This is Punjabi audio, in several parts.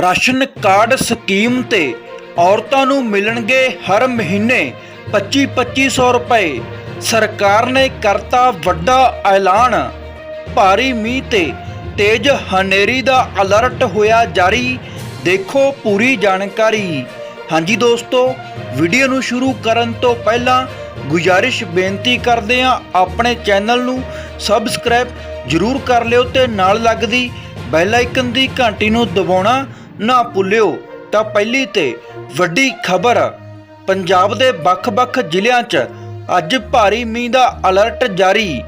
ਰਾਸ਼ਨ ਕਾਰਡ ਸਕੀਮ ਤੇ ਔਰਤਾਂ ਨੂੰ ਮਿਲਣਗੇ ਹਰ ਮਹੀਨੇ 25-2500 ਰੁਪਏ। ਸਰਕਾਰ ਨੇ ਕਰਤਾ ਵੱਡਾ ਐਲਾਨ। ਭਾਰੀ ਮੀਂਹ ਤੇ ਤੇਜ਼ ਹਨੇਰੀ ਦਾ ਅਲਰਟ ਹੋਇਆ ਜਾਰੀ। ਦੇਖੋ ਪੂਰੀ ਜਾਣਕਾਰੀ। ਹਾਂਜੀ ਦੋਸਤੋ, ਵੀਡੀਓ ਨੂੰ ਸ਼ੁਰੂ ਕਰਨ ਤੋਂ ਪਹਿਲਾਂ ਗੁਜ਼ਾਰਿਸ਼ ਬੇਨਤੀ ਕਰਦੇ ਹਾਂ ਆਪਣੇ ਚੈਨਲ ਨੂੰ ਸਬਸਕ੍ਰਾਈਬ ਜਰੂਰ ਕਰ ਲਿਓ ਤੇ ਨਾਲ ਲੱਗਦੀ ਬੈਲ ਆਈਕਨ ਦੀ ਘੰਟੀ ਨੂੰ ਦਬਾਉਣਾ ਨਾ ਭੁੱਲਿਓ ਤਾਂ ਪਹਿਲੀ ਤੇ ਵੱਡੀ ਖਬਰ, ਪੰਜਾਬ ਦੇ ਵੱਖ-ਵੱਖ ਜ਼ਿਲ੍ਹਿਆਂ 'ਚ ਅੱਜ ਭਾਰੀ ਮੀਂਹ ਦਾ ਅਲਰਟ ਜਾਰੀ।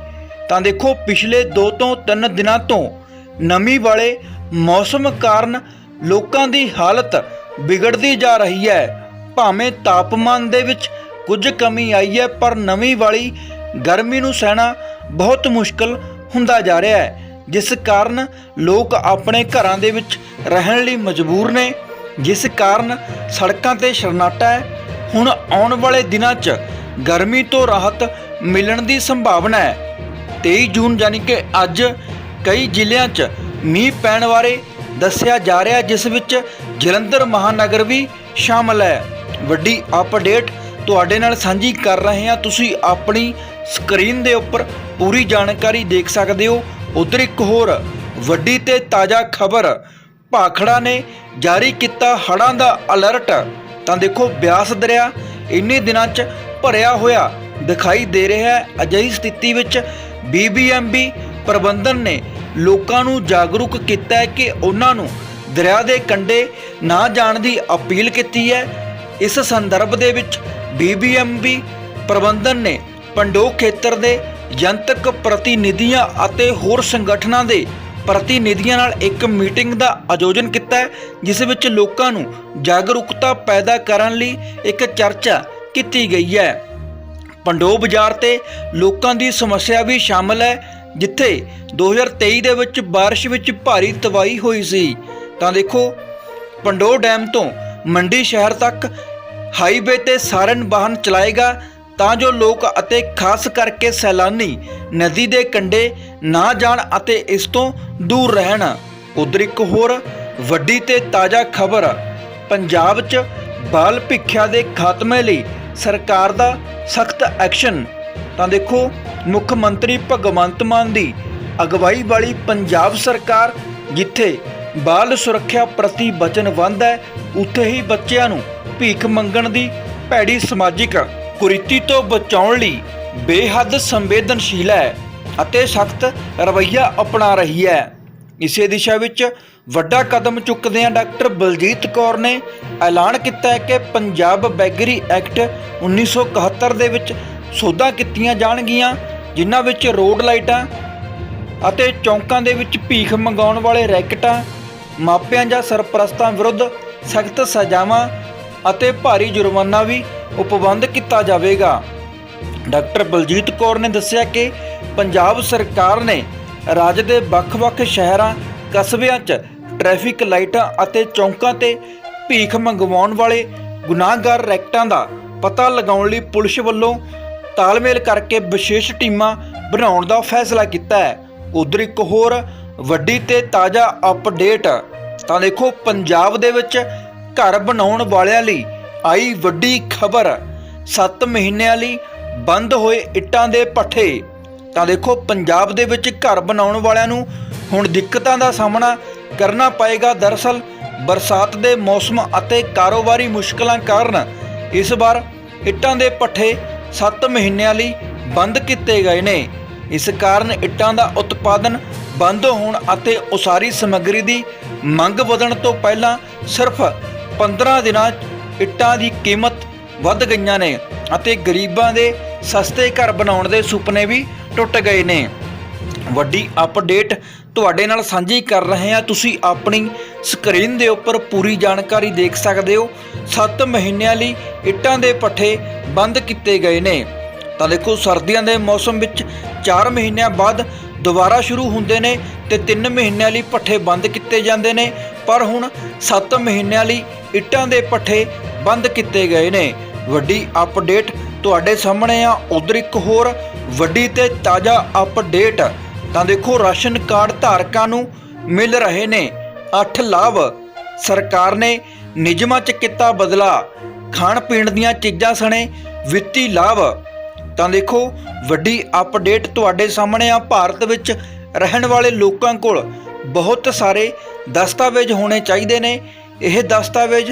ਤਾਂ ਦੇਖੋ ਪਿਛਲੇ 2 ਤੋਂ 3 ਦਿਨਾਂ ਤੋਂ ਨਮੀ ਵਾਲੇ ਮੌਸਮ ਕਾਰਨ ਲੋਕਾਂ ਦੀ ਹਾਲਤ ਵਿਗੜਦੀ ਜਾ ਰਹੀ ਹੈ। ਭਾਵੇਂ ਤਾਪਮਾਨ ਦੇ ਵਿੱਚ ਕੁਝ ਕਮੀ ਆਈ ਹੈ, ਪਰ ਨਮੀ ਵਾਲੀ ਗਰਮੀ ਨੂੰ ਸਹਿਣਾ ਬਹੁਤ ਮੁਸ਼ਕਲ ਹੁੰਦਾ ਜਾ ਰਿਹਾ ਹੈ। ਜਿਸ ਕਾਰਨ ਲੋਕ ਆਪਣੇ ਘਰਾਂ ਦੇ ਵਿੱਚ ਰਹਿਣ ਲਈ ਮਜਬੂਰ ਨੇ, ਜਿਸ ਕਾਰਨ ਸੜਕਾਂ ਤੇ ਸ਼ਰਨਾਟਾ ਹੈ। ਹੁਣ ਆਉਣ ਵਾਲੇ ਦਿਨਾਂ 'ਚ ਗਰਮੀ ਤੋਂ ਰਾਹਤ ਮਿਲਣ ਦੀ ਸੰਭਾਵਨਾ ਹੈ। 23 ਜੂਨ ਯਾਨੀ ਕਿ ਅੱਜ ਕਈ ਜ਼ਿਲ੍ਹਿਆਂ 'ਚ ਮੀਂਹ ਪੈਣ ਬਾਰੇ ਦੱਸਿਆ ਜਾ ਰਿਹਾ, ਜਿਸ ਵਿੱਚ ਜਲੰਧਰ ਮਹਾਨਗਰ ਵੀ ਸ਼ਾਮਲ ਹੈ। ਵੱਡੀ ਅਪਡੇਟ ਤੁਹਾਡੇ ਨਾਲ ਸਾਂਝੀ ਕਰ ਰਹੇ ਹਾਂ। ਤੁਸੀਂ ਆਪਣੀ ਸਕਰੀਨ ਦੇ ਉੱਪਰ ਪੂਰੀ ਜਾਣਕਾਰੀ ਦੇਖ ਸਕਦੇ ਹੋ। ਉਧਰ ਇੱਕ ਹੋਰ ਵੱਡੀ ਤੇ ਤਾਜ਼ਾ ਖਬਰ, ਭਾਖੜਾ ਨੇ ਜਾਰੀ ਕੀਤਾ ਹੜ੍ਹਾਂ ਦਾ ਅਲਰਟ। ਤਾਂ ਦੇਖੋ, ਬਿਆਸ ਦਰਿਆ ਇੰਨੇ ਦਿਨਾਂ 'ਚ ਭਰਿਆ ਹੋਇਆ ਦਿਖਾਈ ਦੇ ਰਿਹਾ ਹੈ। ਅਜਿਹੀ ਸਥਿਤੀ ਵਿੱਚ ਬੀਬੀਐਮਬੀ ਪ੍ਰਬੰਧਨ ਨੇ ਲੋਕਾਂ ਨੂੰ ਜਾਗਰੂਕ ਕੀਤਾ ਹੈ ਕਿ ਉਹਨਾਂ ਨੂੰ ਦਰਿਆ ਦੇ ਕੰਢੇ ਨਾ ਜਾਣ ਦੀ ਅਪੀਲ ਕੀਤੀ ਹੈ। ਇਸ ਸੰਦਰਭ ਦੇ ਵਿੱਚ ਬੀਬੀਐਮਬੀ ਪ੍ਰਬੰਧਨ ਨੇ ਪੰਡੋ ਖੇਤਰ ਦੇ ਜਨਤਕ ਪ੍ਰਤੀਨਿਧੀਆਂ ਅਤੇ ਹੋਰ ਸੰਗਠਨਾਂ ਦੇ ਪ੍ਰਤੀਨਿਧੀਆਂ ਨਾਲ ਇੱਕ ਮੀਟਿੰਗ ਦਾ ਆਯੋਜਨ ਕੀਤਾ ਹੈ ਜਿਸ ਵਿੱਚ ਲੋਕਾਂ ਨੂੰ ਜਾਗਰੂਕਤਾ ਪੈਦਾ ਕਰਨ ਲਈ ਇੱਕ ਚਰਚਾ ਕੀਤੀ ਗਈ ਹੈ ਪੰਡੋ ਬਾਜ਼ਾਰ ਤੇ ਲੋਕਾਂ ਦੀ ਸਮੱਸਿਆ ਵੀ ਸ਼ਾਮਲ ਹੈ ਜਿੱਥੇ 2023 ਦੇ ਵਿੱਚ بارش ਵਿੱਚ ਭਾਰੀ ਤਬਾਹੀ ਹੋਈ ਸੀ ਤਾਂ ਦੇਖੋ ਪੰਡੋ ਡੈਮ ਤੋਂ ਮੰਡੀ ਸ਼ਹਿਰ ਤੱਕ ਹਾਈਵੇ ਤੇ ਸਾਰਨ ਵਾਹਨ ਚਲਾਏਗਾ ਤਾਂ ਜੋ ਲੋਕ ਅਤੇ ਖਾਸ ਕਰਕੇ ਸੈਲਾਨੀ ਨਦੀ ਦੇ ਕੰਢੇ ਨਾ ਜਾਣ ਅਤੇ ਇਸ ਤੋਂ ਦੂਰ ਰਹਿਣ। ਉਧਰ ਇੱਕ ਹੋਰ ਵੱਡੀ ਤੇ ਤਾਜ਼ਾ ਖਬਰ, ਪੰਜਾਬ 'ਚ ਬਾਲ ਭਿੱਖਿਆ ਦੇ ਖਾਤਮੇ ਲਈ ਸਰਕਾਰ ਦਾ ਸਖਤ ਐਕਸ਼ਨ। ਤਾਂ ਦੇਖੋ, ਮੁੱਖ ਮੰਤਰੀ ਭਗਵੰਤ ਮਾਨ ਦੀ ਅਗਵਾਈ ਵਾਲੀ ਪੰਜਾਬ ਸਰਕਾਰ ਜਿੱਥੇ ਬਾਲ ਸੁਰੱਖਿਆ ਪ੍ਰਤੀ ਵਚਨਬੰਧ ਹੈ, ਉੱਥੇ ਹੀ ਬੱਚਿਆਂ ਨੂੰ ਭੀਖ ਮੰਗਣ ਦੀ ਭੈੜੀ ਸਮਾਜਿਕ ਕੁਰੀਤੀ ਤੋਂ ਬਚਾਉਣ ਲਈ ਬੇਹੱਦ ਸੰਵੇਦਨਸ਼ੀਲ ਹੈ ਅਤੇ ਸਖਤ ਰਵੱਈਆ ਅਪਣਾ ਰਹੀ ਹੈ। ਇਸੇ ਦਿਸ਼ਾ ਵਿੱਚ ਵੱਡਾ ਕਦਮ ਚੁੱਕਦਿਆਂ ਡਾਕਟਰ ਬਲਜੀਤ ਕੌਰ ਨੇ ਐਲਾਨ ਕੀਤਾ ਹੈ ਕਿ ਪੰਜਾਬ ਬੈਗਰੀ ਐਕਟ 1971 ਦੇ ਵਿੱਚ ਸੋਧਾਂ ਕੀਤੀਆਂ ਜਾਣਗੀਆਂ, ਜਿਨ੍ਹਾਂ ਵਿੱਚ ਰੋਡ ਲਾਈਟਾਂ ਅਤੇ ਚੌਂਕਾਂ ਦੇ ਵਿੱਚ ਭੀਖ ਮੰਗਾਉਣ ਵਾਲੇ ਰੈਕਟਾਂ, ਮਾਪਿਆਂ ਜਾਂ ਸਰਪ੍ਰਸਤਾਂ ਵਿਰੁੱਧ ਸਖਤ ਸਜ਼ਾਵਾਂ ਅਤੇ ਭਾਰੀ ਜੁਰਮਾਨਾ ਵੀ ਉਪਬੰਧ ਕੀਤਾ ਜਾਵੇਗਾ। ਡਾਕਟਰ ਬਲਜੀਤ ਕੌਰ ਨੇ ਦੱਸਿਆ ਕਿ ਪੰਜਾਬ ਸਰਕਾਰ ਨੇ ਰਾਜ ਦੇ ਵੱਖ-ਵੱਖ ਸ਼ਹਿਰਾਂ, ਕਸਬਿਆਂ 'ਚ ਟ੍ਰੈਫਿਕ ਲਾਈਟਾਂ ਅਤੇ ਚੌਂਕਾਂ ਤੇ ਭੀਖ ਮੰਗਵਾਉਣ ਵਾਲੇ ਗੁਨਾਹਗਾਰ ਰੈਕਟਾਂ ਦਾ ਪਤਾ ਲਗਾਉਣ ਲਈ ਪੁਲਿਸ ਵੱਲੋਂ ਤਾਲਮੇਲ ਕਰਕੇ ਵਿਸ਼ੇਸ਼ ਟੀਮਾਂ ਬਣਾਉਣ ਦਾ ਫੈਸਲਾ ਕੀਤਾ ਹੈ। ਉਧਰ ਇੱਕ ਹੋਰ ਵੱਡੀ ਤੇ ਤਾਜ਼ਾ ਅਪਡੇਟ ਤਾਂ ਦੇਖੋ, ਪੰਜਾਬ ਦੇ ਵਿੱਚ ਘਰ ਬਣਾਉਣ ਵਾਲਿਆਂ ਲਈ ਆਈ ਵੱਡੀ ਖਬਰ। 7 ਮਹੀਨਿਆਂ ਲਈ ਬੰਦ ਹੋਏ ਇੱਟਾਂ ਦੇ ਪੱਠੇ। ਤਾਂ ਦੇਖੋ, ਪੰਜਾਬ ਦੇ ਵਿੱਚ ਘਰ ਬਣਾਉਣ ਵਾਲਿਆਂ ਨੂੰ ਹੁਣ ਦਿੱਕਤਾਂ ਦਾ ਸਾਹਮਣਾ ਕਰਨਾ ਪਏਗਾ। ਦਰਅਸਲ ਬਰਸਾਤ ਦੇ ਮੌਸਮ ਅਤੇ ਕਾਰੋਬਾਰੀ ਮੁਸ਼ਕਲਾਂ ਕਾਰਨ ਇਸ ਵਾਰ ਇੱਟਾਂ ਦੇ ਪੱਠੇ 7 ਮਹੀਨਿਆਂ ਲਈ ਬੰਦ ਕੀਤੇ ਗਏ ਨੇ। ਇਸ ਕਾਰਨ ਇੱਟਾਂ ਦਾ ਉਤਪਾਦਨ ਬੰਦ ਹੋਣ ਅਤੇ ਉਸਾਰੀ ਸਮੱਗਰੀ ਦੀ ਮੰਗ ਵਧਣ ਤੋਂ ਪਹਿਲਾਂ ਸਿਰਫ 15 ਦਿਨਾਂ ਇੱਟਾਂ ਦੀ ਕੀਮਤ ਵੱਧ ਗਈਆਂ ਨੇ ਅਤੇ ਗਰੀਬਾਂ ਦੇ ਸਸਤੇ ਘਰ ਬਣਾਉਣ ਦੇ ਸੁਪਨੇ ਵੀ ਟੁੱਟ ਗਏ ਨੇ। ਵੱਡੀ ਅਪਡੇਟ ਤੁਹਾਡੇ ਨਾਲ ਸਾਂਝੀ ਕਰ ਰਹੇ ਹਾਂ। ਤੁਸੀਂ ਆਪਣੀ ਸਕਰੀਨ ਦੇ ਉੱਪਰ ਪੂਰੀ ਜਾਣਕਾਰੀ ਦੇਖ ਸਕਦੇ ਹੋ। 7 ਮਹੀਨਿਆਂ ਲਈ ਇੱਟਾਂ ਦੇ ਪੱਠੇ ਬੰਦ ਕੀਤੇ ਗਏ ਨੇ। ਤਾਂ ਦੇਖੋ, ਸਰਦੀਆਂ ਦੇ ਮੌਸਮ ਵਿੱਚ 4 ਮਹੀਨਿਆਂ ਬਾਅਦ ਦੁਬਾਰਾ ਸ਼ੁਰੂ ਹੁੰਦੇ ਨੇ ਤੇ 3 ਮਹੀਨਿਆਂ ਲਈ ਪੱਠੇ ਬੰਦ ਕੀਤੇ ਜਾਂਦੇ ਨੇ। ਪਰ ਹੁਣ 7 ਮਹੀਨਿਆਂ ਲਈ ਇੱਟਾਂ ਦੇ ਪੱਠੇ ਬੰਦ ਕੀਤੇ ਗਏ ਨੇ। ਵੱਡੀ ਅਪਡੇਟ ਤੁਹਾਡੇ ਸਾਹਮਣੇ ਆ। ਉਧਰ ਇੱਕ ਹੋਰ ਵੱਡੀ ਤੇ ਤਾਜ਼ਾ ਅਪਡੇਟ ਤਾਂ ਦੇਖੋ, ਰਾਸ਼ਨ ਕਾਰਡ ਧਾਰਕਾਂ ਨੂੰ ਮਿਲ ਰਹੇ ਨੇ। 8 ਲਾਭ। ਸਰਕਾਰ ਨੇ ਨਿਯਮਾਂ 'ਚ ਕੀਤਾ ਬਦਲਾ। ਖਾਣ ਪੀਣ ਦੀਆਂ ਚੀਜ਼ਾਂ ਸਣੇ ਵਿੱਤੀ ਲਾਭ। ਤਾਂ ਦੇਖੋ, ਵੱਡੀ ਅਪਡੇਟ ਤੁਹਾਡੇ ਸਾਹਮਣੇ ਆ। ਭਾਰਤ ਵਿੱਚ ਰਹਿਣ ਵਾਲੇ ਲੋਕਾਂ ਕੋਲ ਬਹੁਤ ਸਾਰੇ ਦਸਤਾਵੇਜ਼ ਹੋਣੇ ਚਾਹੀਦੇ ਨੇ। ਇਹ ਦਸਤਾਵੇਜ਼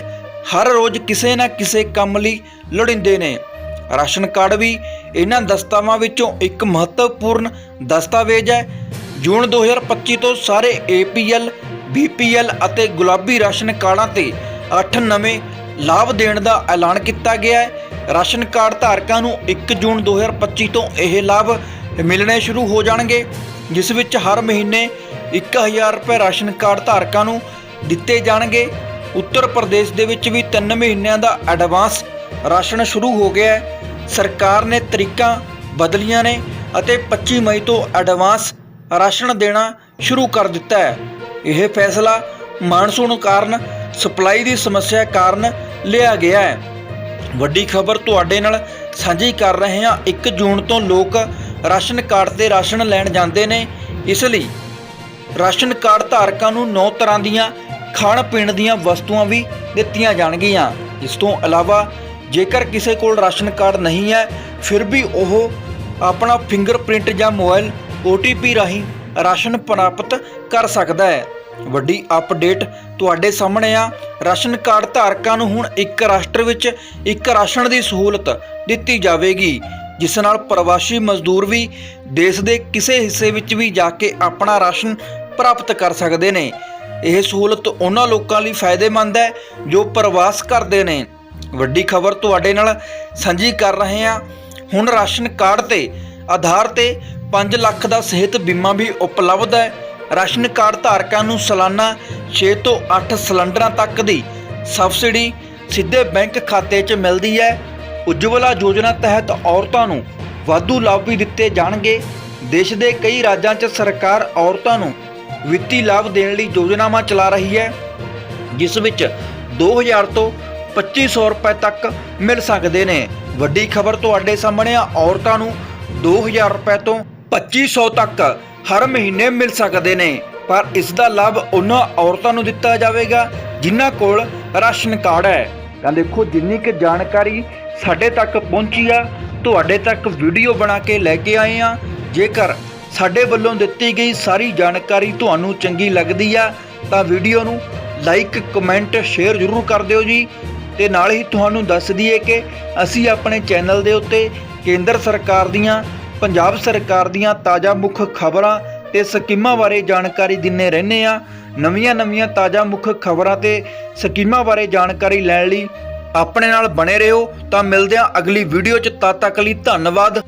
ਹਰ ਰੋਜ਼ ਕਿਸੇ ਨਾ ਕਿਸੇ ਕੰਮ ਲਈ ਲੋੜੀਂਦੇ ਨੇ। ਰਾਸ਼ਨ ਕਾਰਡ ਵੀ ਇਹਨਾਂ ਦਸਤਾਵਾਂ ਵਿੱਚੋਂ ਇੱਕ ਮਹੱਤਵਪੂਰਨ ਦਸਤਾਵੇਜ਼ ਹੈ। ਜੂਨ 2025 ਤੋਂ ਸਾਰੇ APL BPL ਅਤੇ ਗੁਲਾਬੀ ਰਾਸ਼ਨ ਕਾਰਡਾਂ ਤੇ 8 ਨਵੇਂ ਲਾਭ ਦੇਣ ਦਾ ਐਲਾਨ ਕੀਤਾ ਗਿਆ ਹੈ। ਰਾਸ਼ਨ ਕਾਰਡ ਧਾਰਕਾਂ ਨੂੰ 1 ਜੂਨ 2025 ਤੋਂ ਇਹ ਲਾਭ ਮਿਲਣੇ ਸ਼ੁਰੂ ਹੋ ਜਾਣਗੇ, ਜਿਸ ਵਿੱਚ ਹਰ ਮਹੀਨੇ 1000 ਰੁਪਏ ਰਾਸ਼ਨ ਕਾਰਡ ਧਾਰਕਾਂ ਨੂੰ ਦਿੱਤੇ ਜਾਣਗੇ। ਉੱਤਰ ਪ੍ਰਦੇਸ਼ ਦੇ ਵਿੱਚ ਵੀ 3 ਮਹੀਨਿਆਂ ਦਾ ਐਡਵਾਂਸ ਰਾਸ਼ਨ ਸ਼ੁਰੂ ਹੋ ਗਿਆ ਹੈ। ਸਰਕਾਰ ਨੇ ਤਰੀਕਾਂ ਬਦਲੀਆਂ ਨੇ ਅਤੇ 25 ਮਈ ਤੋਂ ਐਡਵਾਂਸ ਰਾਸ਼ਨ ਦੇਣਾ ਸ਼ੁਰੂ ਕਰ ਦਿੱਤਾ ਹੈ। ਇਹ ਫੈਸਲਾ ਮਾਨਸੂਨ ਕਾਰਨ ਸਪਲਾਈ ਦੀ ਸਮੱਸਿਆ ਕਾਰਨ ਲਿਆ ਗਿਆ ਹੈ। ਵੱਡੀ ਖਬਰ ਤੁਹਾਡੇ ਨਾਲ ਸਾਂਝੀ ਕਰ ਰਹੇ ਹਾਂ। 1 ਜੂਨ ਤੋਂ ਲੋਕ ਰਾਸ਼ਨ ਕਾਰਡ ਤੇ ਰਾਸ਼ਨ ਲੈਣ ਜਾਂਦੇ ਨੇ। ਇਸ ਲਈ ਰਾਸ਼ਨ ਕਾਰਡ ਧਾਰਕਾਂ ਨੂੰ 9 ਤਰ੍ਹਾਂ ਦੀਆਂ ਖਾਣ ਪੀਣ ਦੀਆਂ ਵਸਤੂਆਂ ਵੀ ਦਿੱਤੀਆਂ ਜਾਣਗੀਆਂ ਇਸ ਤੋਂ ਇਲਾਵਾ ਜੇਕਰ ਕਿਸੇ ਕੋਲ ਰਾਸ਼ਨ ਕਾਰਡ ਨਹੀਂ ਹੈ, ਫਿਰ ਵੀ ਉਹ ਆਪਣਾ ਫਿੰਗਰਪ੍ਰਿੰਟ ਜਾਂ ਮੋਬਾਈਲ OTP ਰਾਹੀਂ ਰਾਸ਼ਨ ਪ੍ਰਾਪਤ ਕਰ ਸਕਦਾ ਹੈ। ਵੱਡੀ ਅਪਡੇਟ ਤੁਹਾਡੇ ਸਾਹਮਣੇ ਆ। ਰਾਸ਼ਨ ਕਾਰਡ ਧਾਰਕਾਂ ਨੂੰ ਹੁਣ ਇੱਕ ਰਾਸ਼ਟਰ ਵਿੱਚ ਇੱਕ ਰਾਸ਼ਨ ਦੀ ਸਹੂਲਤ ਦਿੱਤੀ ਜਾਵੇਗੀ, ਜਿਸ ਨਾਲ ਪ੍ਰਵਾਸੀ ਮਜ਼ਦੂਰ ਵੀ ਦੇਸ਼ ਦੇ ਕਿਸੇ ਹਿੱਸੇ ਵਿੱਚ ਵੀ ਜਾ ਕੇ ਆਪਣਾ ਰਾਸ਼ਨ ਪ੍ਰਾਪਤ ਕਰ ਸਕਦੇ ਨੇ। ਇਹ ਸਹੂਲਤ ਉਹਨਾਂ ਲੋਕਾਂ ਲਈ ਫਾਇਦੇਮੰਦ ਹੈ ਜੋ ਪ੍ਰਵਾਸ ਕਰਦੇ ਨੇ। ਵੱਡੀ ਖਬਰ ਤੁਹਾਡੇ ਨਾਲ ਸਾਂਝੀ ਕਰ ਰਹੇ ਹਾਂ। ਹੁਣ ਰਾਸ਼ਨ ਕਾਰਡ ਤੇ ਆਧਾਰ ਤੇ 5 ਲੱਖ ਦਾ ਸਿਹਤ ਬੀਮਾ ਵੀ ਉਪਲਬਧ ਹੈ। ਰਾਸ਼ਨ ਕਾਰਡ ਧਾਰਕਾਂ ਨੂੰ ਸਾਲਾਨਾ 6 ਤੋਂ 8 ਸਿਲੰਡਰਾਂ ਤੱਕ ਦੀ ਸਬਸਿਡੀ ਸਿੱਧੇ ਬੈਂਕ ਖਾਤੇ 'ਚ ਮਿਲਦੀ ਹੈ। ਉਜਵਲਾ ਯੋਜਨਾ ਤਹਿਤ ਔਰਤਾਂ ਨੂੰ ਵਾਧੂ ਲਾਭ ਵੀ ਦਿੱਤੇ ਜਾਣਗੇ। ਦੇਸ਼ ਦੇ ਕਈ ਰਾਜਾਂ 'ਚ ਸਰਕਾਰ ਔਰਤਾਂ ਨੂੰ ਵਿੱਤੀ ਲਾਭ ਦੇਣ ਲਈ ਯੋਜਨਾਵਾਂ ਚਲਾ ਰਹੀ ਹੈ, ਜਿਸ ਵਿੱਚ 2000 ਤੋਂ 2500 ਰੁਪਏ ਤੱਕ ਮਿਲ ਸਕਦੇ ਨੇ। ਵੱਡੀ ਖਬਰ ਤੁਹਾਡੇ ਸਾਹਮਣੇ ਆ, ਔਰਤਾਂ ਨੂੰ 2000 ਰੁਪਏ ਤੋਂ 2500 ਤੱਕ ਹਰ ਮਹੀਨੇ ਮਿਲ ਸਕਦੇ ਨੇ। ਪਰ ਇਸ ਦਾ ਲਾਭ ਉਹਨਾਂ ਔਰਤਾਂ ਨੂੰ ਦਿੱਤਾ ਜਾਵੇਗਾ, ਜਿਨ੍ਹਾਂ ਕੋਲ ਰਾਸ਼ਨ ਕਾਰਡ ਹੈ। ਤਾਂ ਦੇਖੋ, ਜਿੰਨੀ ਕਿ ਜਾਣਕਾਰੀ ਸਾਡੇ ਤੱਕ ਪਹੁੰਚੀ ਆ, ਤੁਹਾਡੇ ਤੱਕ ਵੀਡੀਓ ਬਣਾ ਕੇ ਲੈ ਕੇ ਆਏ ਆ। ਜੇਕਰ ਸਾਡੇ ਵੱਲੋਂ ਦਿੱਤੀ ਗਈ ਸਾਰੀ ਜਾਣਕਾਰੀ ਤੁਹਾਨੂੰ ਚੰਗੀ ਲੱਗਦੀ ਆ ਤਾਂ ਵੀਡੀਓ ਨੂੰ ਲਾਈਕ, ਕਮੈਂਟ, ਸ਼ੇਅਰ ਜ਼ਰੂਰ ਕਰ ਦਿਓ ਜੀ। ਤੇ ਨਾਲ ਹੀ ਤੁਹਾਨੂੰ ਦੱਸ ਦਈਏ ਕਿ ਅਸੀਂ ਆਪਣੇ ਚੈਨਲ ਦੇ ਉੱਤੇ ਕੇਂਦਰ ਸਰਕਾਰ ਦੀਆਂ, ਪੰਜਾਬ ਸਰਕਾਰ ਦੀਆਂ ਤਾਜ਼ਾ ਮੁੱਖ ਖਬਰਾਂ ਤੇ ਸਕੀਮਾਂ ਬਾਰੇ ਜਾਣਕਾਰੀ ਦਿੰਨੇ ਰਹਿੰਦੇ ਆ। ਨਵੀਆਂ-ਨਵੀਆਂ ਤਾਜ਼ਾ ਮੁੱਖ ਖਬਰਾਂ ਤੇ ਸਕੀਮਾਂ ਬਾਰੇ ਜਾਣਕਾਰੀ ਲੈਣ ਲਈ ਆਪਣੇ ਨਾਲ ਬਣੇ ਰਹੋ। ਤਾਂ ਮਿਲਦੇ ਹਾਂ ਅਗਲੀ ਵੀਡੀਓ 'ਚ। ਤਦ ਤੱਕ ਲਈ ਧੰਨਵਾਦ।